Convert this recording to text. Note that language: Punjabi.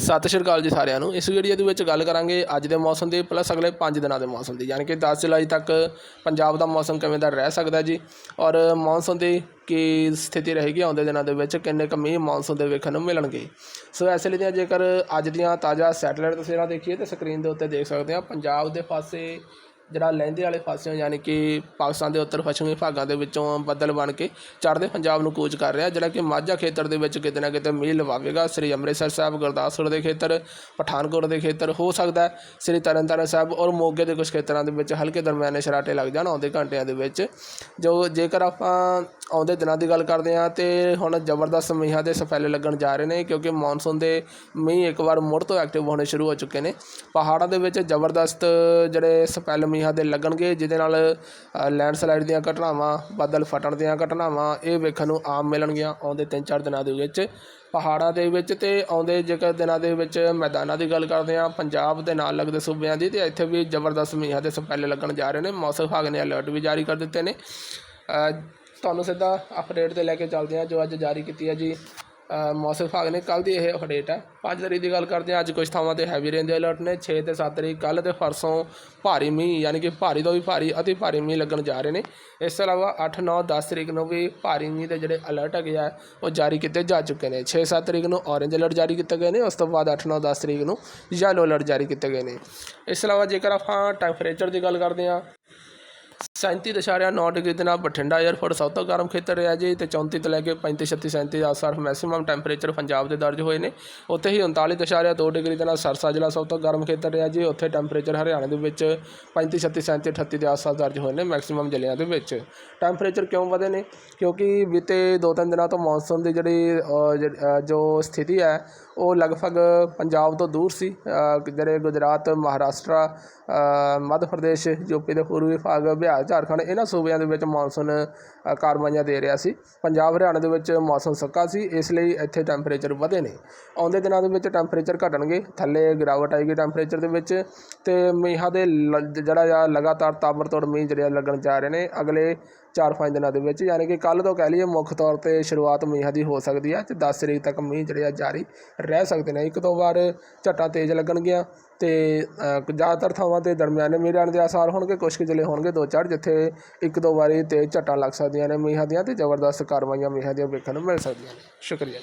ਸਤਿ ਸ਼੍ਰੀ ਅਕਾਲ ਜੀ ਸਾਰਿਆਂ ਨੂੰ। ਇਸ ਵੀਡੀਓ ਦੇ ਵਿੱਚ ਗੱਲ ਕਰਾਂਗੇ ਅੱਜ ਦੇ ਮੌਸਮ ਦੀ ਪਲੱਸ ਅਗਲੇ 5 ਦਿਨਾਂ ਦੇ ਮੌਸਮ ਦੀ। ਯਾਨੀ ਕਿ 10 ਜੁਲਾਈ ਤੱਕ ਪੰਜਾਬ ਦਾ ਮੌਸਮ ਕਿਵੇਂ ਦਾ ਰਹਿ ਸਕਦਾ ਜੀ? ਔਰ ਮੌਨਸੂਨ ਦੀ ਕੀ ਸਥਿਤੀ ਰਹੇਗੀ ਆਉਂਦੇ ਦਿਨਾਂ ਦੇ ਵਿੱਚ? ਕਿੰਨੇ ਕੁ ਮੀਂਹ ਮੌਨਸੂਨ ਦੇ ਵੇਖਣ ਨੂੰ ਮਿਲਣਗੇ? ਸੋ ਇਸ ਲਈ ਦੀਆਂ ਜੇਕਰ ਅੱਜ ਦੀਆਂ ਤਾਜ਼ਾ ਸੈਟੇਲਾਈਟ ਤਸਵੀਰਾਂ ਦੇਖੀਏ, ਤਾਂ ਸਕਰੀਨ ਦੇ ਉੱਤੇ ਦੇਖ ਸਕਦੇ ਹਾਂ, ਪੰਜਾਬ ਦੇ ਪਾਸੇ ਜਿਹੜਾ ਲਹਿੰਦੇ ਵਾਲੇ ਪਾਸਿਓਂ ਯਾਨੀ ਕਿ ਪਾਕਿਸਤਾਨ ਦੇ ਉੱਤਰ ਪੱਛਮੀ ਭਾਗਾਂ ਦੇ ਵਿੱਚੋਂ ਬੱਦਲ ਬਣ ਕੇ ਚੜ੍ਹਦੇ ਪੰਜਾਬ ਨੂੰ ਕੂਚ ਕਰ ਰਿਹਾ, ਜਿਹੜਾ ਕਿ ਮਾਝਾ ਖੇਤਰ ਦੇ ਵਿੱਚ ਕਿਤੇ ਨਾ ਕਿਤੇ ਮੀਂਹ ਲਵਾਵੇਗਾ। ਸ੍ਰੀ ਅੰਮ੍ਰਿਤਸਰ ਸਾਹਿਬ, ਗੁਰਦਾਸਪੁਰ ਦੇ ਖੇਤਰ, ਪਠਾਨਕੋਟ ਦੇ ਖੇਤਰ ਹੋ ਸਕਦਾ ਹੈ। ਸ੍ਰੀ ਤਰਨਤਾਰਨ ਸਾਹਿਬ ਔਰ ਮੋਗੇ ਦੇ ਕੁਝ ਖੇਤਰਾਂ ਦੇ ਵਿੱਚ ਹਲਕੇ ਦਰਮਿਆਨੇ ਸ਼ਰਾਟੇ ਲੱਗ ਜਾਣ ਆਉਂਦੇ ਘੰਟਿਆਂ ਦੇ ਵਿੱਚ। ਜੋ ਜੇਕਰ ਆਪਾਂ ਆਉਂਦੇ ਦਿਨਾਂ ਦੀ ਗੱਲ ਕਰਦੇ ਹਾਂ ਅਤੇ ਹੁਣ ਜ਼ਬਰਦਸਤ ਮੀਂਹਾਂ ਦੇ ਸਫੈਲੇ ਲੱਗਣ ਜਾ ਰਹੇ ਨੇ ਕਿਉਂਕਿ ਮੌਨਸੂਨ ਦੇ ਮੀਂਹ ਇੱਕ ਵਾਰ ਮੁੜ ਤੋਂ ਐਕਟਿਵ ਹੋਣੇ ਸ਼ੁਰੂ ਹੋ ਚੁੱਕੇ ਨੇ। ਪਹਾੜਾਂ ਦੇ ਵਿੱਚ ਜ਼ਬਰਦਸਤ ਜਿਹੜੇ ਸਫੈਲ ਮੀਂਹਾਂ ਦੇ ਲੱਗਣਗੇ, ਜਿਹਦੇ ਨਾਲ ਲੈਂਡਸਲਾਈਡ ਦੀਆਂ ਘਟਨਾਵਾਂ, ਬੱਦਲ ਫਟਣ ਦੀਆਂ ਘਟਨਾਵਾਂ, ਇਹ ਵੇਖਣ ਨੂੰ ਆਮ ਮਿਲਣਗੀਆਂ ਆਉਂਦੇ 3-4 ਦਿਨਾਂ ਦੇ ਵਿੱਚ। ਪਹਾੜਾਂ ਦੇ ਵਿੱਚ ਤੇ ਆਉਂਦੇ ਜੇਕਰ ਦਿਨਾਂ ਦੇ ਵਿੱਚ ਮੈਦਾਨਾਂ ਦੀ ਗੱਲ ਕਰਦੇ ਹਾਂ, ਪੰਜਾਬ ਦੇ ਨਾਲ ਲੱਗਦੇ ਸੂਬਿਆਂ ਦੀ, ਤੇ ਇੱਥੇ ਵੀ ਜ਼ਬਰਦਸਤ ਮੀਂਹਾਂ ਦੇ ਸਫੈਲੇ ਲੱਗਣ ਜਾ ਰਹੇ ਨੇ। ਮੌਸਮ ਵਿਭਾਗ ਨੇ ਅਲਰਟ ਵੀ ਜਾਰੀ ਕਰ ਦਿੱਤੇ ਨੇ। ਤੁਹਾਨੂੰ ਸਿੱਧਾ ਅਪਡੇਟ ਤੇ ਲੈ ਕੇ ਚੱਲਦੇ ਹਾਂ ਜੋ ਅੱਜ ਜਾਰੀ ਕੀਤੀ ਹੈ ਜੀ। ਮੌਸਮ ਵਿਭਾਗ ਨੇ ਕੱਲ ਦੀ ਇਹ ਅਪਡੇਟ ਹੈ। 5 ਤਰੀਕ ਦੀ ਗੱਲ ਕਰਦੇ ਹਾਂ, ਅੱਜ ਕੁਝ ਥਾਵਾਂ ਤੇ ਹੈਵੀ ਰੇਨ ਦੇ ਅਲਰਟ ਨੇ। 6 ਤੇ 7 ਤਰੀਕ ਕੱਲ ਤੇ ਪਰਸੋਂ ਭਾਰੀ ਮੀਂਹ, ਯਾਨੀ ਕਿ ਭਾਰੀ ਤੋਂ ਵੀ ਭਾਰੀ ਅਤੀ ਭਾਰੀ ਮੀਂਹ ਲੱਗਣ ਜਾ ਰਹੇ ਨੇ। ਇਸ ਤੋਂ ਇਲਾਵਾ 8 9 10 ਤਰੀਕ ਨੂੰ ਵੀ ਭਾਰੀ ਮੀਂਹ ਦੇ ਜਿਹੜੇ ਅਲਰਟ ਹੈਗੇ ਆ, ਉਹ ਜਾਰੀ ਕੀਤੇ ਜਾ ਚੁੱਕੇ ਨੇ। 6 7 ਤਰੀਕ ਨੂੰ ਔਰੇਂਜ ਅਲਰਟ ਜਾਰੀ ਕੀਤੇ ਗਏ ਨੇ। ਉਸ ਤੋਂ ਬਾਅਦ 8 9 10 ਤਰੀਕ ਨੂੰ ਯੈਲੋ ਅਲਰਟ ਜਾਰੀ ਕੀਤੇ ਗਏ ਨੇ। ਇਸ ਤੋਂ ਇਲਾਵਾ ਜੇਕਰ ਆਪਾਂ ਟੈਂਪਰੇਚਰ ਦੀ ਗੱਲ ਕਰਦੇ ਹਾਂ 37.9 ਡਿਗਰੀ ਦੇ ਨਾਲ ਬਠਿੰਡਾ 에ਅਰਪੋਰਟ ਸਭ ਤੋਂ ਗਰਮ ਖੇਤਰ ਰਿਹਾ ਜੀ। ਤੇ 34 ਤੋਂ ਲੈ ਕੇ 35 36 37 ਦੇ ਆਸ-ਪਾਸ ਮੈਕਸਿਮਮ ਟੈਂਪਰੇਚਰ ਪੰਜਾਬ ਦੇ ਦਰਜ ਹੋਏ ਨੇ। ਉੱਥੇ ਹੀ 39.2 ਡਿਗਰੀ ਦੇ ਨਾਲ ਸਰਸਾ ਜ਼ਿਲ੍ਹਾ ਸਭ ਤੋਂ ਗਰਮ ਖੇਤਰ ਰਿਹਾ ਜੀ। ਉੱਥੇ ਟੈਂਪਰੇਚਰ ਹਰਿਆਣਾ ਦੇ ਵਿੱਚ 35 36 37 38 ਦੇ ਆਸ-ਪਾਸ ਦਰਜ ਹੋਏ ਨੇ ਮੈਕਸਿਮਮ ਜ਼ਿਲ੍ਹਿਆਂ ਦੇ ਵਿੱਚ। ਟੈਂਪਰੇਚਰ ਕਿਉਂ ਵਧੇ ਨੇ? ਕਿਉਂਕਿ ਬੀਤੇ ਦੋ ਤਿੰਨ ਦਿਨਾਂ ਤੋਂ ਮੌਨਸੂਨ ਦੀ ਜਿਹੜੀ ਅ, ਜੋ ਸਥਿਤੀ ਹੈ ਉਹ ਲਗਭਗ ਪੰਜਾਬ ਤੋਂ ਦੂਰ ਸੀ। ਜਿਹੜੇ ਗੁਜਰਾਤ ਮਹਾਰਾਸ਼ਟਰ ਮੱਧ ਪ੍ਰਦੇਸ਼ ਯੂਪੀ ਦੇ ਪੂਰਬੀ ਭਾਗ ਬਿਹਾਰ ਝਾਰਖੰਡ ਇਹਨਾਂ ਸੂਬਿਆਂ ਦੇ ਵਿੱਚ ਮੌਨਸੂਨ ਕਾਰਵਾਈਆਂ ਦੇ ਰਿਹਾ ਸੀ। ਪੰਜਾਬ ਹਰਿਆਣਾ ਦੇ ਵਿੱਚ ਮੌਸਮ ਸੁੱਕਾ ਸੀ, ਇਸ ਲਈ ਇੱਥੇ ਟੈਂਪਰੇਚਰ ਵਧੇ ਨੇ। ਆਉਂਦੇ ਦਿਨਾਂ ਦੇ ਵਿੱਚ ਟੈਂਪਰੇਚਰ ਘਟਣਗੇ, ਥੱਲੇ ਗਿਰਾਵਟ ਆਏਗੀ ਟੈਂਪਰੇਚਰ ਦੇ ਵਿੱਚ ਤੇ ਮੀਂਹਾਂ ਦੇ ਲ- ਜਿਹੜਾ ਆ ਲਗਾਤਾਰ ਤਾਬੜਤੋੜ ਮੀਂਹ ਜਿਹੜੇ ਆ ਲੱਗਣ ਜਾ ਰਹੇ ਨੇ। ਅਗਲੇ 4-5 ਦਿਨਾਂ ਦੇ ਵਿੱਚ, ਯਾਨੀ ਕਿ ਕੱਲ ਤੋਂ ਕਹਿ ਲਈਏ ਮੁੱਖ ਤੌਰ ਤੇ ਸ਼ੁਰੂਆਤ ਮੀਂਹਾਂ ਦੀ ਹੋ ਸਕਦੀ ਹੈ ਤੇ 10 ਤਰੀਕ ਤੱਕ ਮੀਂਹ ਜਿਹੜੇ ਆ ਜਾਰੀ ਰਹਿ ਸਕਦੇ ਨੇ। ਇੱਕ ਦੋ ਵਾਰ ਝਟਾਂ ਤੇਜ਼ ਲੱਗਣਗੀਆਂ ਤੇ ਜ਼ਿਆਦਾਤਰ ਥਾਵਾਂ ਤੇ ਦਰਮਿਆਨੇ ਮੀਂਹ ਰਹਿਣ ਦੇ ਆਸਾਰ ਹੋਣਗੇ, ਕੁਛ ਕੁ ਜ਼ਿਲ੍ਹੇ ਹੋਣਗੇ ਦੋ ਚਾਰ, ਜਿੱਥੇ ਇੱਕ ਦੋ ਵਾਰੀ ਤੇਜ਼ ਝਟਾਂ ਲੱਗ ਸਕਦੀਆਂ ਨੇ ਮੀਂਹਾਂ ਦੀਆਂ ਤੇ ਜ਼ਬਰਦਸਤ ਕਾਰਵਾਈਆਂ ਮੀਂਹਾਂ ਦੀਆਂ ਵੇਖਣ ਨੂੰ ਮਿਲ ਸਕਦੀਆਂ ਨੇ। ਸ਼ੁਕਰੀਆ।